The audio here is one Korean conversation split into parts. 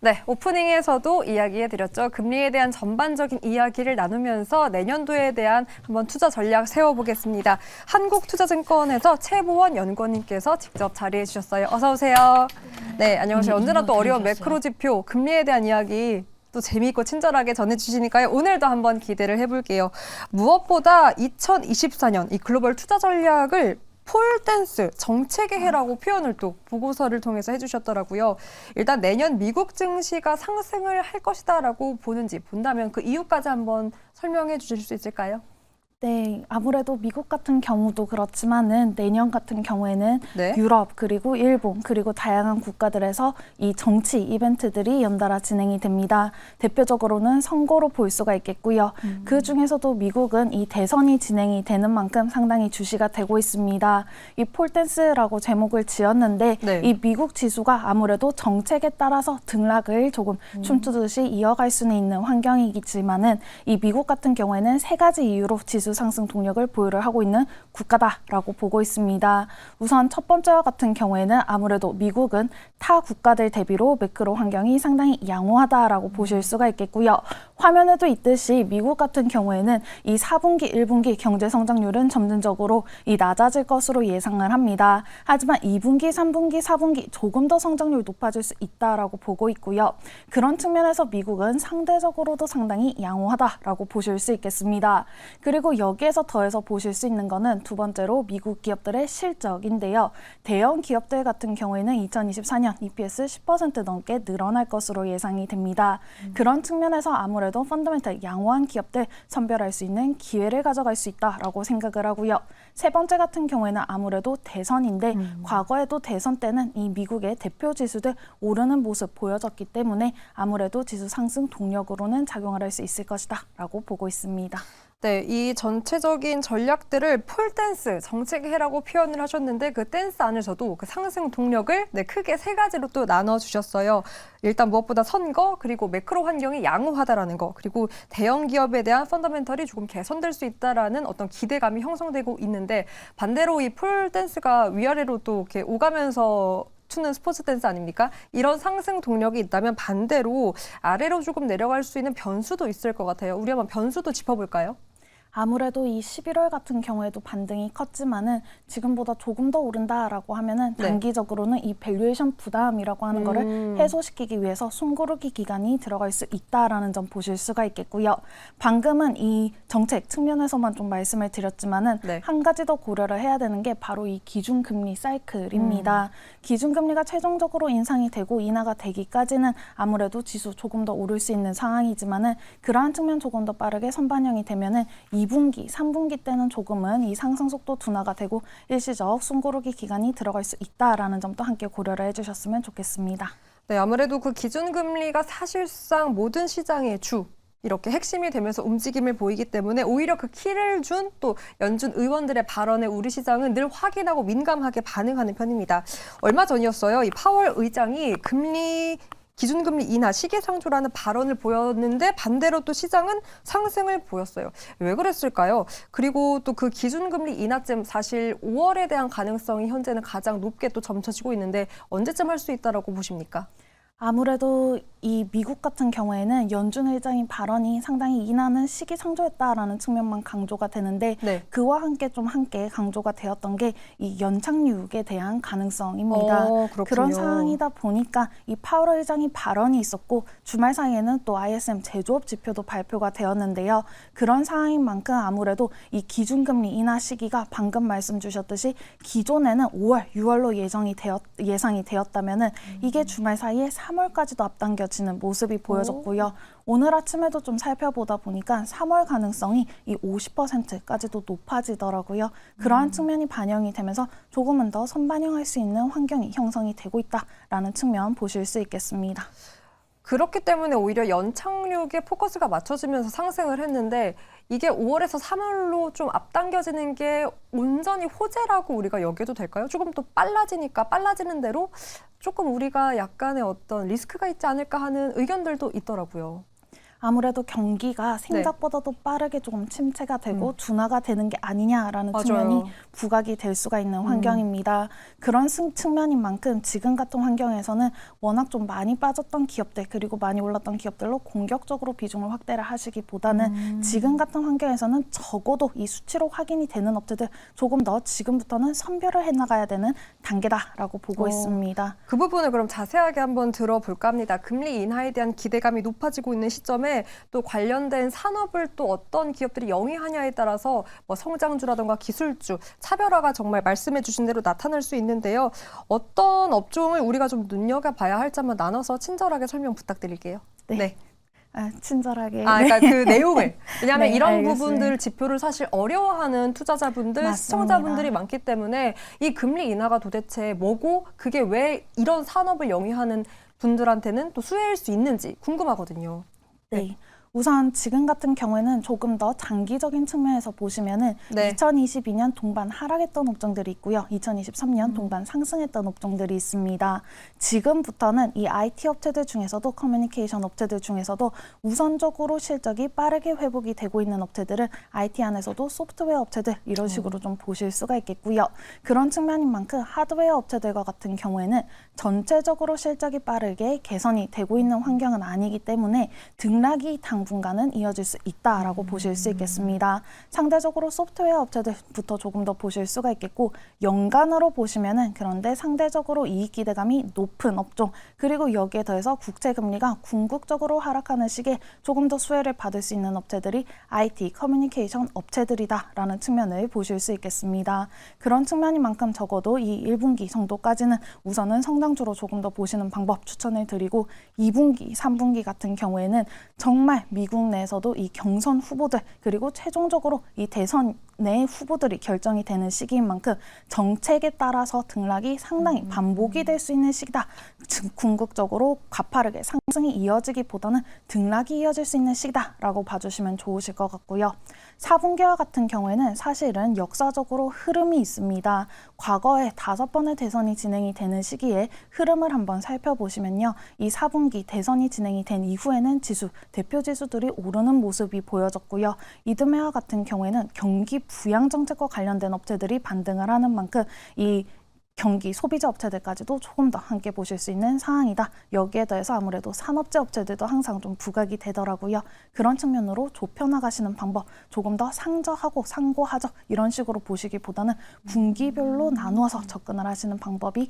네, 오프닝에서도 이야기해드렸죠. 금리에 대한 전반적인 이야기를 나누면서 내년도에 대한 한번 투자 전략 세워보겠습니다. 한국투자증권에서 최보원 연구원님께서 직접 자리해 주셨어요. 어서 오세요. 네, 안녕하세요. 언제나 또 어려운 매크로 지표, 금리에 대한 이야기 또 재미있고 친절하게 전해주시니까요. 오늘도 한번 기대를 해볼게요. 무엇보다 2024년 이 글로벌 투자 전략을 폴댄스 정책의 해라고 표현을 또 보고서를 통해서 해주셨더라고요. 일단 내년 미국 증시가 상승을 할 것이다라고 보는지 본다면 그 이유까지 한번 설명해 주실 수 있을까요? 네, 아무래도 미국 같은 경우도 그렇지만은 내년 같은 경우에는 네. 유럽 그리고 일본 그리고 다양한 국가들에서 이 정치 이벤트들이 연달아 진행이 됩니다. 대표적으로는 선거로 볼 수가 있겠고요. 그 중에서도 미국은 이 대선이 진행이 되는 만큼 상당히 주시가 되고 있습니다. 이 폴댄스라고 제목을 지었는데 네. 이 미국 지수가 아무래도 정책에 따라서 등락을 조금 춤추듯이 이어갈 수는 있는 환경이겠지만은 이 미국 같은 경우에는 세 가지 이유로 지수 상승 동력을 보유를 하고 있는 국가다라고 보고 있습니다. 우선 첫 번째와 같은 경우에는 아무래도 미국은 타 국가들 대비로 매크로 환경이 상당히 양호하다라고 보실 수가 있겠고요. 화면에도 있듯이 미국 같은 경우에는 이 4분기, 1분기 경제 성장률은 점진적으로 이 낮아질 것으로 예상을 합니다. 하지만 2분기, 3분기, 4분기 조금 더 성장률 높아질 수 있다라고 보고 있고요. 그런 측면에서 미국은 상대적으로도 상당히 양호하다라고 보실 수 있겠습니다. 그리고 여기에서 더해서 보실 수 있는 거는 두 번째로 미국 기업들의 실적인데요. 대형 기업들 같은 경우에는 2024년 EPS 10% 넘게 늘어날 것으로 예상이 됩니다. 그런 측면에서 아무래도 펀더멘탈 양호한 기업들 선별할 수 있는 기회를 가져갈 수 있다라고 생각을 하고요. 세 번째 같은 경우에는 아무래도 대선인데 과거에도 대선 때는 이 미국의 대표 지수들 오르는 모습 보여졌기 때문에 아무래도 지수 상승 동력으로는 작용을 할 수 있을 것이다라고 보고 있습니다. 네, 이 전체적인 전략들을 폴댄스 정책의 해라고 표현을 하셨는데 그 댄스 안에서도 그 상승 동력을 네, 크게 세 가지로 또 나눠 주셨어요. 일단 무엇보다 선거 그리고 매크로 환경이 양호하다라는 거 그리고 대형 기업에 대한 펀더멘털이 조금 개선될 수 있다라는 어떤 기대감이 형성되고 있는데 반대로 이 폴댄스가 위아래로 또 이렇게 오가면서 추는 스포츠 댄스 아닙니까? 이런 상승 동력이 있다면 반대로 아래로 조금 내려갈 수 있는 변수도 있을 것 같아요. 우리 한번 변수도 짚어볼까요? 아무래도 이 11월 같은 경우에도 반등이 컸지만은 지금보다 조금 더 오른다라고 하면은 네. 단기적으로는 이 밸류에이션 부담이라고 하는 음. 거를 해소시키기 위해서 숨고르기 기간이 들어갈 수 있다라는 점 보실 수가 있겠고요. 방금은 이 정책 측면에서만 좀 말씀을 드렸지만은 네. 한 가지 더 고려를 해야 되는 게 바로 이 기준금리 음. 사이클입니다. 기준금리가 최종적으로 인상이 되고 인하가 되기까지는 아무래도 지수 조금 더 오를 수 있는 상황이지만은 그러한 측면 조금 더 빠르게 선반영이 되면은 2분기, 3분기 때는 조금은 이 상승 속도 둔화가 되고 일시적 숨고르기 기간이 들어갈 수 있다라는 점도 함께 고려를 해주셨으면 좋겠습니다. 네, 아무래도 그 기준금리가 사실상 모든 시장의 주 이렇게 핵심이 되면서 움직임을 보이기 때문에 오히려 그 키를 준 또 연준 의원들의 발언에 우리 시장은 늘 확인하고 민감하게 반응하는 편입니다. 얼마 전이었어요. 이 파월 의장이 금리 기준금리 인하 시기상조라는 발언을 보였는데 반대로 또 시장은 상승을 보였어요. 왜 그랬을까요? 그리고 또 그 기준금리 인하쯤 사실 5월에 대한 가능성이 현재는 가장 높게 또 점쳐지고 있는데 언제쯤 할 수 있다라고 보십니까? 아무래도 이 미국 같은 경우에는 연준 의장의 발언이 상당히 인하는 시기상조였다라는 측면만 강조가 되는데 네. 그와 함께 좀 함께 강조가 되었던 게 이 연착륙에 대한 가능성입니다. 어. 그런 상황이다 보니까 이 파월 의장이 발언이 있었고 주말 사이에는 또 ISM 제조업 지표도 발표가 되었는데요. 그런 상황인 만큼 아무래도 이 기준금리 인하 시기가 방금 말씀 주셨듯이 기존에는 5월, 6월로 예정이 되었 예상이 되었다면은 이게 주말 사이에 3월까지도 앞당겨 지는 모습이 보여졌고요. 오늘 아침에도 좀 살펴보다 보니까 3월 가능성이 이 50%까지도 높아지더라고요. 그러한 측면이 반영이 되면서 조금은 더 선반영할 수 있는 환경이 형성이 되고 있다라는 측면 보실 수 있겠습니다. 그렇기 때문에 오히려 연착륙에 포커스가 맞춰지면서 상승을 했는데 이게 5월에서 3월로 좀 앞당겨지는 게 온전히 호재라고 우리가 여겨도 될까요? 조금 또 빨라지니까 빨라지는 대로 조금 우리가 약간의 어떤 리스크가 있지 않을까 하는 의견들도 있더라고요. 아무래도 경기가 네. 생각보다도 빠르게 조금 침체가 되고 둔화가 되는 게 아니냐라는 음. 맞아요. 음. 측면이 부각이 될 수가 있는 환경입니다. 그런 승- 측면인 만큼 지금 같은 환경에서는 워낙 좀 많이 빠졌던 기업들 그리고 많이 올랐던 기업들로 공격적으로 비중을 확대를 하시기보다는 음. 지금 같은 환경에서는 적어도 이 수치로 확인이 되는 업체들 조금 더 지금부터는 선별을 해나가야 되는 단계다라고 보고 어. 있습니다. 그 부분을 그럼 자세하게 한번 들어볼까 합니다. 금리 인하에 대한 기대감이 높아지고 있는 시점에 또 관련된 산업을 또 어떤 기업들이 영위하냐에 따라서 뭐 성장주라든가 기술주, 차별화가 정말 말씀해 주신 대로 나타날 수 있는데요. 어떤 업종을 우리가 좀 눈여겨봐야 할지 한번 나눠서 친절하게 설명 부탁드릴게요. 네. 아, 친절하게. 아, 그러니까 그 내용을. 왜냐하면 네, 이런 알겠습니다. 부분들 지표를 사실 어려워하는 투자자분들, 맞습니다. 시청자분들이 많기 때문에 이 금리 인하가 도대체 뭐고 그게 왜 이런 산업을 영위하는 분들한테는 또 수혜일 수 있는지 궁금하거든요. 네. 우선 지금 같은 경우에는 조금 더 장기적인 측면에서 보시면은 네. 2022년 동반 하락했던 업종들이 있고요. 2023년 동반 상승했던 업종들이 있습니다. 지금부터는 이 IT 업체들 중에서도 커뮤니케이션 업체들 중에서도 우선적으로 실적이 빠르게 회복이 되고 있는 업체들은 IT 안에서도 소프트웨어 업체들 이런 식으로 좀 보실 수가 있겠고요. 그런 측면인 만큼 하드웨어 업체들과 같은 경우에는 전체적으로 실적이 빠르게 개선이 되고 있는 환경은 아니기 때문에 등락이 당분간은 이어질 수 있다라고 보실 수 있겠습니다. 상대적으로 소프트웨어 업체들부터 조금 더 보실 수가 있겠고 연간으로 보시면은 그런데 상대적으로 이익 기대감이 높은 업종 그리고 여기에 더해서 국채 금리가 궁극적으로 하락하는 시기에 조금 더 수혜를 받을 수 있는 업체들이 IT 커뮤니케이션 업체들이다라는 측면을 보실 수 있겠습니다. 그런 측면인 만큼 적어도 이 1분기 정도까지는 우선은 성장 주로 조금 더 보시는 방법 추천을 드리고 2분기, 3분기 같은 경우에는 정말 미국 내에서도 이 경선 후보들 그리고 최종적으로 이 대선 내 후보들이 결정이 되는 시기인 만큼 정책에 따라서 등락이 상당히 반복이 될 수 있는 시기다. 즉, 궁극적으로 가파르게 상승이 이어지기보다는 등락이 이어질 수 있는 시기다라고 봐주시면 좋으실 것 같고요. 4분기와 같은 경우에는 사실은 역사적으로 흐름이 있습니다. 과거에 다섯 번의 대선이 진행이 되는 시기에 흐름을 한번 살펴보시면요. 이 4분기 대선이 진행이 된 이후에는 지수, 대표 지수들이 오르는 모습이 보여졌고요. 이듬해와 같은 경우에는 경기 부양 정책과 관련된 업체들이 반등을 하는 만큼 이 경기 소비자 업체들까지도 조금 더 함께 보실 수 있는 상황이다. 여기에 더해서 아무래도 산업재 업체들도 항상 좀 부각이 되더라고요. 그런 측면으로 좁혀 나가시는 방법 조금 더 상저하고 상고하적 이런 식으로 보시기보다는 분기별로 나누어서 접근을 하시는 방법이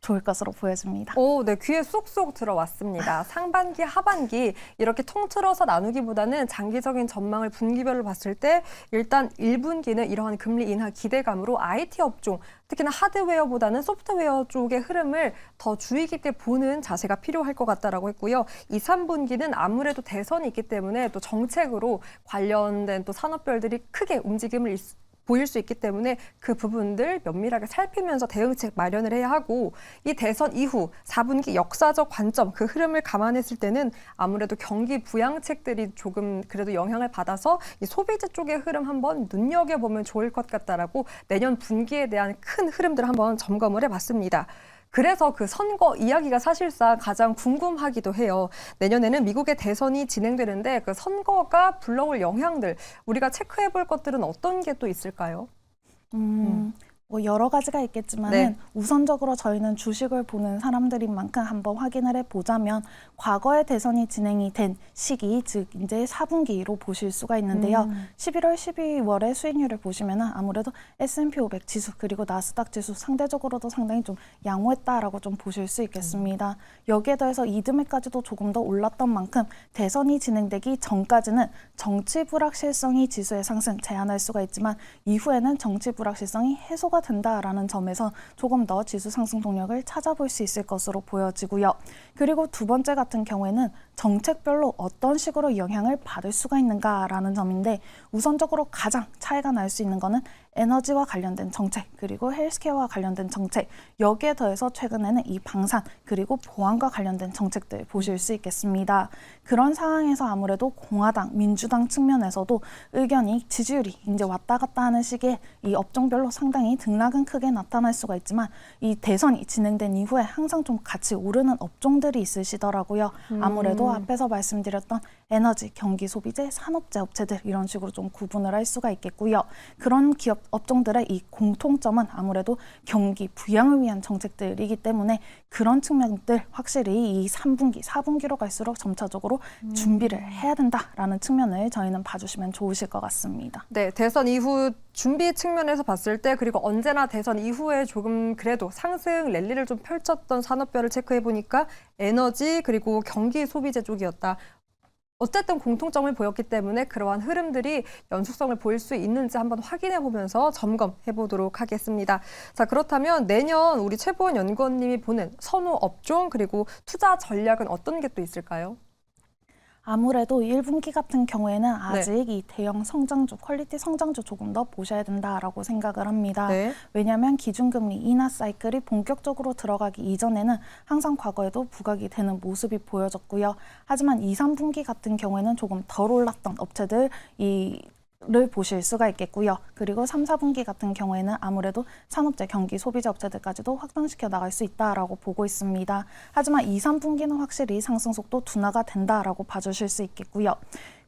좋을 것으로 보여집니다. 오, 네, 귀에 쏙쏙 들어왔습니다. 상반기, 하반기 이렇게 통틀어서 나누기보다는 장기적인 전망을 분기별로 봤을 때 일단 1분기는 이러한 금리 인하 기대감으로 IT 업종, 특히나 하드웨어보다는 소프트웨어 쪽의 흐름을 더 주의 깊게 보는 자세가 필요할 것 같다라고 했고요. 2, 3분기는 아무래도 대선이 있기 때문에 또 정책으로 관련된 또 산업별들이 크게 움직임을 있- 보일 수 있기 때문에 그 부분들 면밀하게 살피면서 대응책 마련을 해야 하고 이 대선 이후 4분기 역사적 관점 그 흐름을 감안했을 때는 아무래도 경기 부양책들이 조금 그래도 영향을 받아서 이 소비재 쪽의 흐름 한번 눈여겨보면 좋을 것 같다라고 내년 분기에 대한 큰 흐름들을 한번 점검을 해봤습니다. 그래서 그 선거 이야기가 사실상 가장 궁금하기도 해요. 내년에는 미국의 대선이 진행되는데 그 선거가 불러올 영향들 우리가 체크해 볼 것들은 어떤 게 또 있을까요? 음, 뭐 여러 가지가 있겠지만 네. 은 우선적으로 저희는 주식을 보는 사람들인 만큼 한번 확인을 해보자면 과거에 대선이 진행이 된 시기, 즉 이제 4분기로 보실 수가 있는데요. 음. 11월, 12월의 수익률을 보시면 아무래도 S&P 500 지수 그리고 나스닥 지수 상대적으로도 상당히 좀 양호했다라고 좀 보실 수 있겠습니다. 여기에 더해서 이듬해까지도 조금 더 올랐던 만큼 대선이 진행되기 전까지는 정치 불확실성이 지수의 상승 제한할 수가 있지만 이후에는 정치 불확실성이 해소가 된다라는 점에서 조금 더 지수 상승 동력을 찾아볼 수 있을 것으로 보여지고요. 그리고 두 번째 같은 경우에는 정책별로 어떤 식으로 영향을 받을 수가 있는가라는 점인데 우선적으로 가장 차이가 날 수 있는 거는 에너지와 관련된 정책 그리고 헬스케어와 관련된 정책 여기에 더해서 최근에는 이 방산 그리고 보안과 관련된 정책들 보실 수 있겠습니다. 그런 상황에서 아무래도 공화당, 민주당 측면에서도 의견이 지지율이 이제 왔다 갔다 하는 시기에 이 업종별로 상당히 등락은 크게 나타날 수가 있지만 이 대선이 진행된 이후에 항상 좀 같이 오르는 업종들이 있으시더라고요. 아무래도 앞에서 말씀드렸던 에너지, 경기 소비재, 산업재 업체들 이런 식으로 좀 구분을 할 수가 있겠고요. 그런 기업 업종들의 이 공통점은 아무래도 경기 부양을 위한 정책들이기 때문에 그런 측면들 확실히 이 3분기, 4분기로 갈수록 점차적으로 준비를 해야 된다라는 측면을 저희는 봐주시면 좋으실 것 같습니다. 네, 대선 이후 준비 측면에서 봤을 때 그리고 언제나 대선 이후에 조금 그래도 상승 랠리를 좀 펼쳤던 산업별을 체크해 보니까 에너지 그리고 경기 소비재 쪽이었다. 어쨌든 공통점을 보였기 때문에 그러한 흐름들이 연속성을 보일 수 있는지 한번 확인해 보면서 점검해 보도록 하겠습니다. 자, 그렇다면 내년 우리 최보원 연구원님이 보는 선호 업종 그리고 투자 전략은 어떤 게 또 있을까요? 아무래도 1분기 같은 경우에는 아직 이 대형 성장주, 퀄리티 성장주 조금 더 보셔야 된다라고 생각을 합니다. 네. 왜냐하면 기준금리 인하 사이클이 본격적으로 들어가기 이전에는 항상 과거에도 부각이 되는 모습이 보여졌고요. 하지만 2, 3분기 같은 경우에는 조금 덜 올랐던 업체들 이 를 보실 수가 있겠고요. 그리고 3, 4분기 같은 경우에는 아무래도 산업재, 경기, 소비재 업체들까지도 확장시켜 나갈 수 있다라고 보고 있습니다. 하지만 2, 3분기는 확실히 상승 속도 둔화가 된다라고 봐주실 수 있겠고요.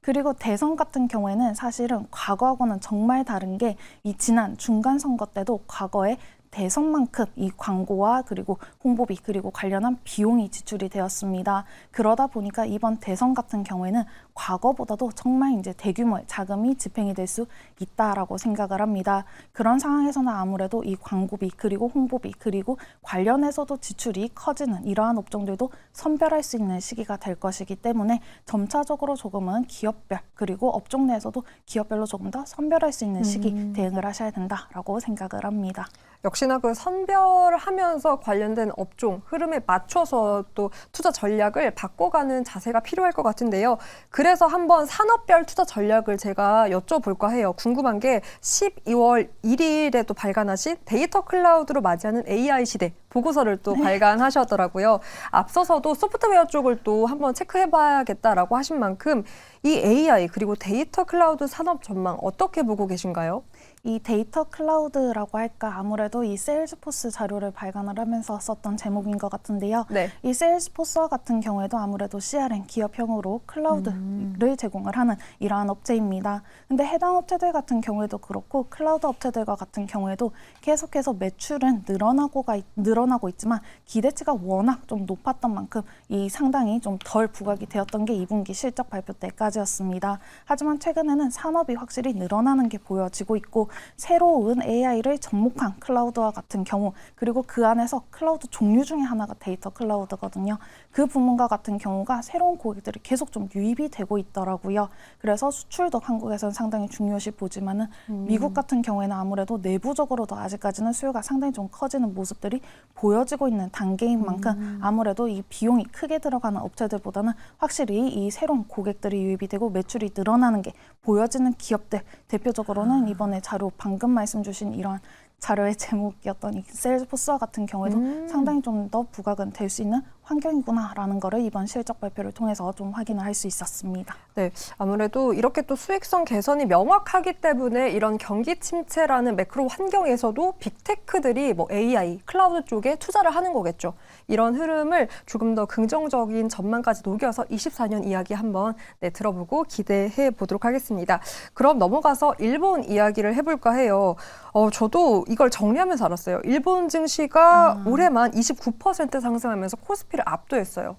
그리고 대선 같은 경우에는 사실은 과거하고는 정말 다른 게 이 지난 중간 선거 때도 과거에 대선만큼 이 광고와 그리고 홍보비 그리고 관련한 비용이 지출이 되었습니다. 그러다 보니까 이번 대선 같은 경우에는 과거보다도 정말 이제 대규모의 자금이 집행이 될 수 있다라고 생각을 합니다. 그런 상황에서는 아무래도 이 광고비 그리고 홍보비 그리고 관련해서도 지출이 커지는 이러한 업종들도 선별할 수 있는 시기가 될 것이기 때문에 점차적으로 조금은 기업별 그리고 업종 내에서도 기업별로 조금 더 선별할 수 있는 시기 대응을 하셔야 된다라고 생각을 합니다. 역시나 그 선별하면서 관련된 업종 흐름에 맞춰서 또 투자 전략을 바꿔가는 자세가 필요할 것 같은데요. 그 래서 한번 산업별 투자 전략을 제가 여쭤볼까 해요. 궁금한 게 12월 1일에 또 발간하신 데이터 클라우드로 맞이하는 AI 시대 보고서를 또 발간하셨더라고요. 앞서서도 소프트웨어 쪽을 또 한번 체크해봐야겠다라고 하신 만큼 이 AI 그리고 데이터 클라우드 산업 전망 어떻게 보고 계신가요? 이 데이터 클라우드라고 할까 아무래도 이 세일즈포스 자료를 발간을 하면서 썼던 제목인 것 같은데요. 네. 이 세일즈포스와 같은 경우에도 아무래도 CRM 기업형으로 클라우드를 제공을 하는 이러한 업체입니다. 근데 해당 업체들 같은 경우에도 그렇고 클라우드 업체들과 같은 경우에도 계속해서 매출은 늘어나고가 있- 늘어나고 있지만 기대치가 워낙 좀 높았던 만큼 이 상당히 좀 덜 부각이 되었던 게 2분기 실적 발표 때까지였습니다. 하지만 최근에는 산업이 확실히 늘어나는 게 보여지고 있고 새로운 AI를 접목한 클라우드와 같은 경우 그리고 그 안에서 클라우드 종류 중에 하나가 데이터 클라우드거든요. 그 부문과 같은 경우가 새로운 고객들이 계속 좀 유입이 되고 있더라고요. 그래서 수출도 한국에서는 상당히 중요시 보지만은 미국 같은 경우에는 아무래도 내부적으로도 아직까지는 수요가 상당히 좀 커지는 모습들이 보여지고 있는 단계인 만큼 아무래도 이 비용이 크게 들어가는 업체들보다는 확실히 이 새로운 고객들이 유입이 되고 매출이 늘어나는 게 보여지는 기업들 대표적으로는 이번에 자료 방금 말씀 주신 이러한 자료의 제목이었던 이 세일즈포스와 같은 경우에도 음. 상당히 좀 더 부각은 될 수 있는 환경이구나라는 거를 이번 실적 발표를 통해서 좀 확인을 할 수 있었습니다. 네, 아무래도 이렇게 또 수익성 개선이 명확하기 때문에 이런 경기 침체라는 매크로 환경에서도 빅테크들이 뭐 AI, 클라우드 쪽에 투자를 하는 거겠죠. 이런 흐름을 조금 더 긍정적인 전망까지 녹여서 24년 이야기 한번 네, 들어보고 기대해 보도록 하겠습니다. 그럼 넘어가서 일본 이야기를 해볼까 해요. 어, 저도 이걸 정리하면서 알았어요. 일본 증시가 올해만 29% 상승하면서 코스피를 압도했어요.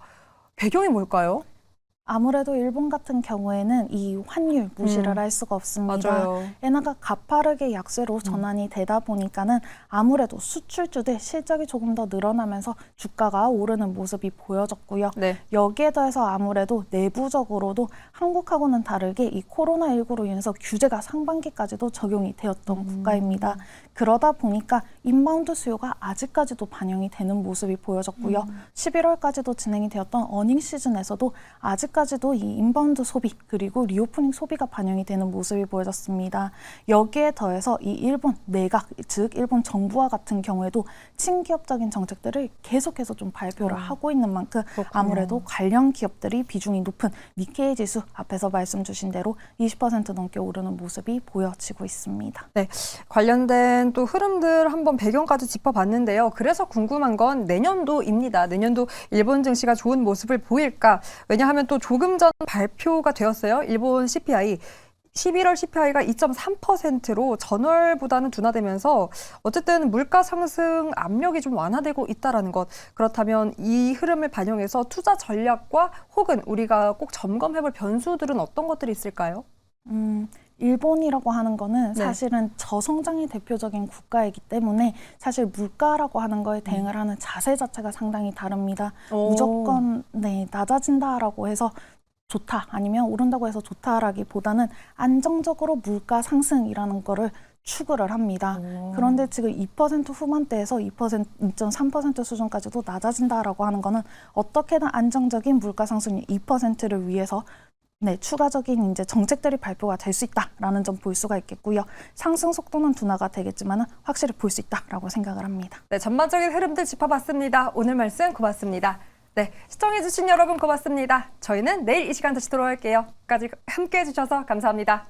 배경이 뭘까요? 아무래도 일본 같은 경우에는 이 환율 무시를 음. 할 수가 없습니다. 맞아요. 엔화가 가파르게 약세로 전환이 되다 보니까는 아무래도 수출주들 실적이 조금 더 늘어나면서 주가가 오르는 모습이 보여졌고요. 네. 여기에 더해서 아무래도 내부적으로도 한국하고는 다르게 이 코로나19로 인해서 규제가 상반기까지도 적용이 되었던 국가입니다. 그러다 보니까 인바운드 수요가 아직까지도 반영이 되는 모습이 보여졌고요. 11월까지도 진행이 되었던 어닝 시즌에서도 아직 까지도 이 인바운드 소비 그리고 리오프닝 소비가 반영이 되는 모습이 보여졌습니다. 여기에 더해서 이 일본 내각 즉 일본 정부와 같은 경우에도 친기업적인 정책들을 계속해서 좀 발표를 하고 있는 만큼 그렇군요. 아무래도 관련 기업들이 비중이 높은 니케이 지수 앞에서 말씀 주신 대로 20% 넘게 오르는 모습이 보여지고 있습니다. 네, 관련된 또 흐름들 한번 배경까지 짚어봤는데요. 그래서 궁금한 건 내년도입니다. 내년도 일본 증시가 좋은 모습을 보일까? 왜냐하면 또 조금 전 발표가 되었어요. 일본 CPI. 11월 CPI가 2.3%로 전월보다는 둔화되면서 어쨌든 물가 상승 압력이 좀 완화되고 있다라는 것. 그렇다면 이 흐름을 반영해서 투자 전략과 혹은 우리가 꼭 점검해 볼 변수들은 어떤 것들이 있을까요? 음, 일본이라고 하는 거는 네. 사실은 저성장이 대표적인 국가이기 때문에 사실 물가라고 하는 거에 대응을 하는 자세 자체가 상당히 다릅니다. 오. 무조건 네 낮아진다라고 해서 좋다 아니면 오른다고 해서 좋다라기보다는 안정적으로 물가 상승이라는 거를 추구를 합니다. 그런데 지금 2% 후반대에서 2% 2.3% 수준까지도 낮아진다라고 하는 거는 어떻게든 안정적인 물가 상승 2%를 위해서 네, 추가적인 이제 정책들이 발표가 될 수 있다라는 점 볼 수가 있겠고요. 상승 속도는 둔화가 되겠지만은 확실히 볼 수 있다라고 생각을 합니다. 네, 전반적인 흐름들 짚어봤습니다. 오늘 말씀 고맙습니다. 네, 시청해주신 여러분 고맙습니다. 저희는 내일 이 시간 다시 돌아올게요. 끝까지 함께 해주셔서 감사합니다.